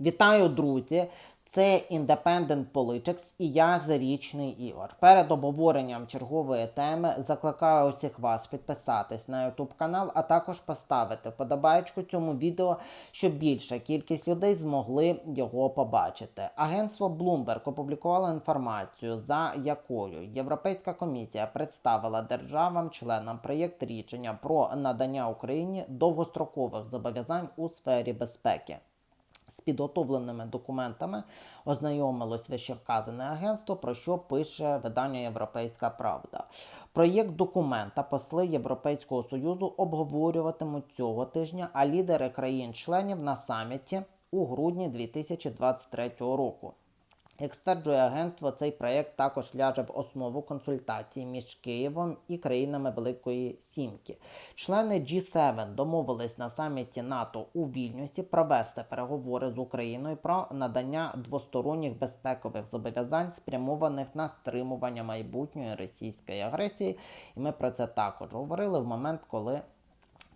Вітаю, друзі! Це Independent Politics і я Зарічний Ігор. Перед обговоренням чергової теми закликаю усіх вас підписатись на YouTube канал, а також поставити вподобайку цьому відео, щоб більша кількість людей змогли його побачити. Агентство Bloomberg опублікувало інформацію, за якою Європейська комісія представила державам-членам проєкт рішення про надання Україні довгострокових зобов'язань у сфері безпеки. З підготовленими документами ознайомилось вищевказане агентство, про що пише видання Європейська Правда. Проєкт документа посли Європейського Союзу обговорюватимуть цього тижня, а лідери країн-членів на саміті у грудні 2023 року. Як стверджує агентство, цей проєкт також ляже в основу консультацій між Києвом і країнами Великої Сімки. Члени G7 домовились на саміті НАТО у Вільнюсі провести переговори з Україною про надання двосторонніх безпекових зобов'язань, спрямованих на стримування майбутньої російської агресії. І ми про це також говорили в момент, коли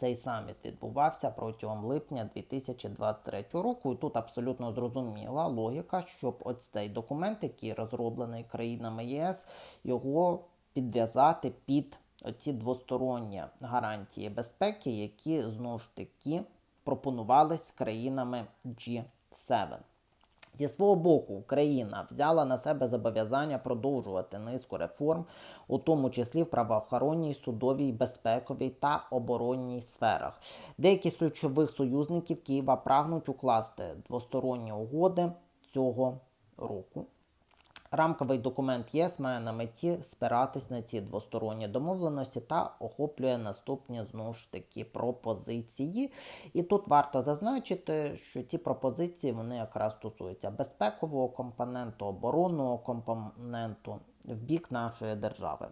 цей саміт відбувався протягом липня 2023 року. І тут абсолютно зрозуміла логіка, щоб ось цей документ, який розроблений країнами ЄС, його підв'язати під ці двосторонні гарантії безпеки, які знову ж таки пропонувались країнами G7. Зі свого боку, Україна взяла на себе зобов'язання продовжувати низку реформ, у тому числі в правоохоронній, судовій, безпековій та оборонній сферах. Деякі з ключових союзників Києва прагнуть укласти двосторонні угоди цього року. Рамковий документ ЄС має на меті спиратись на ці двосторонні домовленості та охоплює наступні знову ж таки пропозиції. І тут варто зазначити, що ці пропозиції вони якраз стосуються безпекового компоненту, оборонного компоненту в бік нашої держави.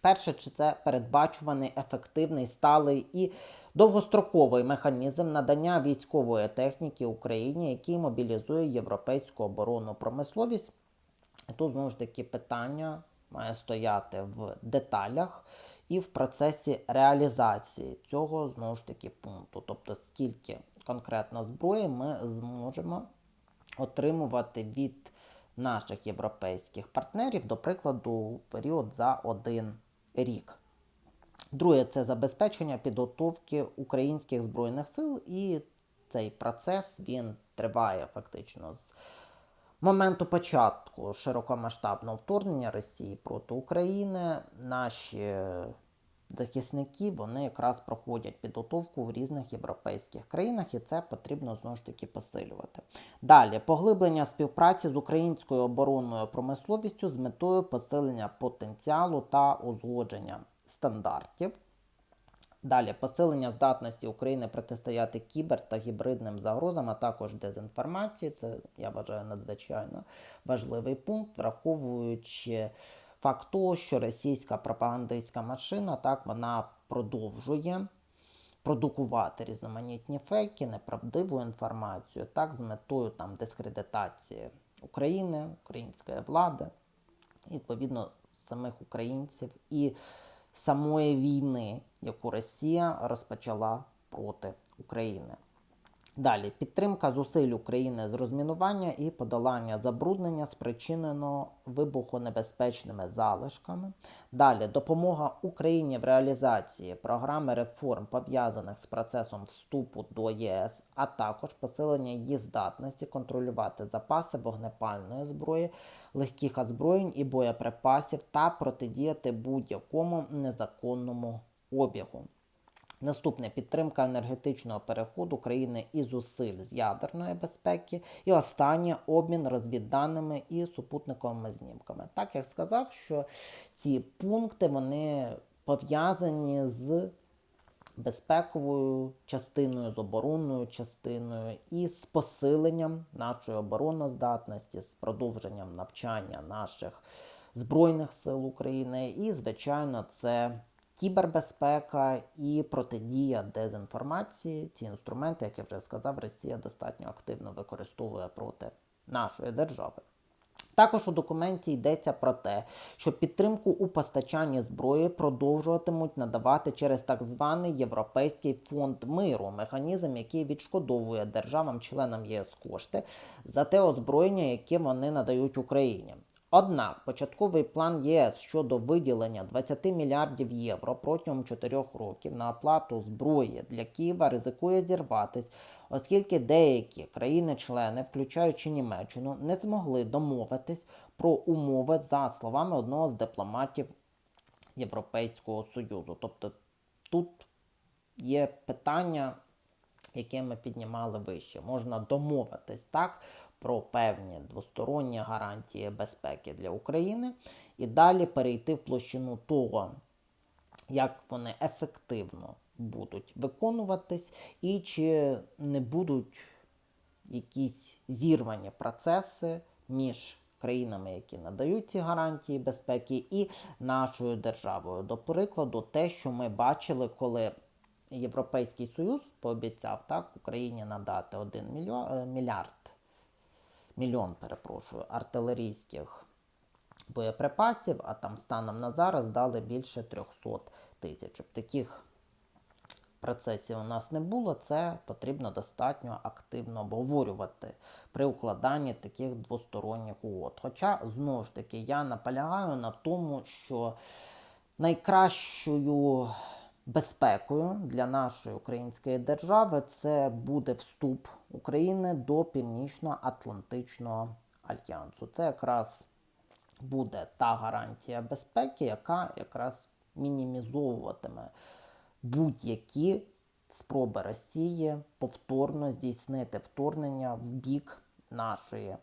Перше, чи це передбачуваний ефективний, сталий і довгостроковий механізм надання військової техніки Україні, який мобілізує європейську оборонну промисловість. Тут знову ж таки питання має стояти в деталях і в процесі реалізації цього знову ж таки пункту. Тобто, скільки конкретно зброї ми зможемо отримувати від наших європейських партнерів, до прикладу, період за один рік. Друге, це забезпечення підготовки українських збройних сил, і цей процес він триває фактично з моменту початку широкомасштабного вторгнення Росії проти України наші захисники вони якраз проходять підготовку в різних європейських країнах, і це потрібно знову ж таки посилювати. Далі поглиблення співпраці з українською оборонною промисловістю з метою посилення потенціалу та узгодження стандартів. Далі посилення здатності України протистояти кібер та гібридним загрозам, а також дезінформації. Це я вважаю надзвичайно важливий пункт, враховуючи факт того, що російська пропагандистська машина так вона продовжує продукувати різноманітні фейки, неправдиву інформацію, так з метою там дискредитації України, української влади, і відповідно самих українців і самої війни, яку Росія розпочала проти України. Далі підтримка зусиль України з розмінування і подолання забруднення, спричиненого вибухонебезпечними залишками. Далі допомога Україні в реалізації програми реформ, пов'язаних з процесом вступу до ЄС, а також посилення її здатності контролювати запаси вогнепальної зброї, легких озброєнь і боєприпасів та протидіяти будь-якому незаконному обігу. Наступне підтримка енергетичного переходу країни і зусиль з ядерної безпеки. І останнє обмін розвідданими і супутниковими знімками. Так як сказав, що ці пункти вони пов'язані з безпековою частиною, з оборонною частиною і з посиленням нашої обороноздатності, з продовженням навчання наших Збройних сил України. І, звичайно, це кібербезпека і протидія дезінформації. Ці інструменти, як я вже сказав, Росія достатньо активно використовує проти нашої держави. Також у документі йдеться про те, що підтримку у постачанні зброї продовжуватимуть надавати через так званий Європейський фонд миру, механізм, який відшкодовує державам-членам ЄС кошти за те озброєння, яке вони надають Україні. Однак початковий план ЄС щодо виділення 20 мільярдів євро протягом 4 років на оплату зброї для Києва ризикує зірватись, оскільки деякі країни-члени, включаючи Німеччину, не змогли домовитись про умови за словами одного з дипломатів Європейського Союзу. Тобто тут є питання, яке ми піднімали вище. Можна домовитись так про певні двосторонні гарантії безпеки для України і далі перейти в площину того, як вони ефективно будуть виконуватись, і чи не будуть якісь зірвані процеси між країнами, які надають ці гарантії безпеки, і нашою державою. До прикладу, те, що ми бачили, коли Європейський Союз пообіцяв так Україні надати 1 мільярд мільйон, перепрошую, артилерійських боєприпасів, а там станом на зараз дали більше 300 тисяч. Щоб таких процесів у нас не було, це потрібно достатньо активно обговорювати при укладанні таких двосторонніх угод. Хоча, знову ж таки, я наполягаю на тому, що найкращою безпекою для нашої української держави це буде вступ України до Північно-Атлантичного альянсу. Це якраз буде та гарантія безпеки, яка якраз мінімізовуватиме будь-які спроби Росії повторно здійснити вторгнення в бік нашої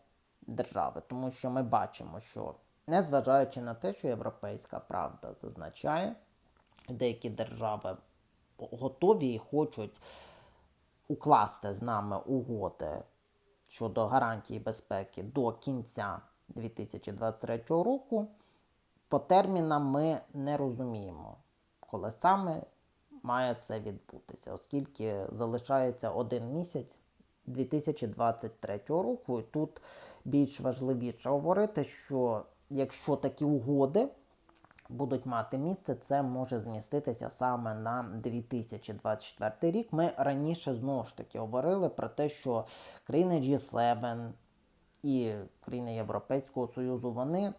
держави. Тому що ми бачимо, що незважаючи на те, що європейська правда зазначає, деякі держави готові і хочуть укласти з нами угоди щодо гарантії безпеки до кінця 2023 року, по термінам ми не розуміємо, коли саме має це відбутися, оскільки залишається один місяць 2023 року. І тут більш важливіше говорити, що якщо такі угоди будуть мати місце, це може зміститися саме на 2024 рік. Ми раніше знову ж таки говорили про те, що країни G7 і країни Європейського Союзу вони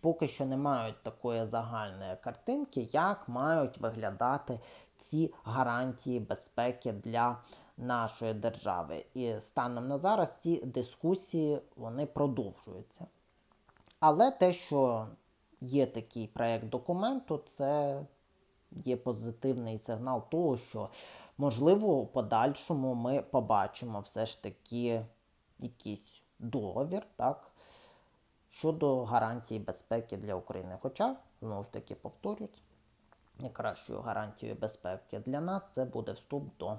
поки що не мають такої загальної картинки, як мають виглядати ці гарантії безпеки для нашої держави. І станом на зараз ці дискусії вони продовжуються. Але те, що є такий проєкт документу, це є позитивний сигнал того, що можливо у подальшому ми побачимо все ж таки якийсь договір, так, щодо гарантії безпеки для України. Хоча, знову ж таки, повторюсь, найкращою гарантією безпеки для нас це буде вступ до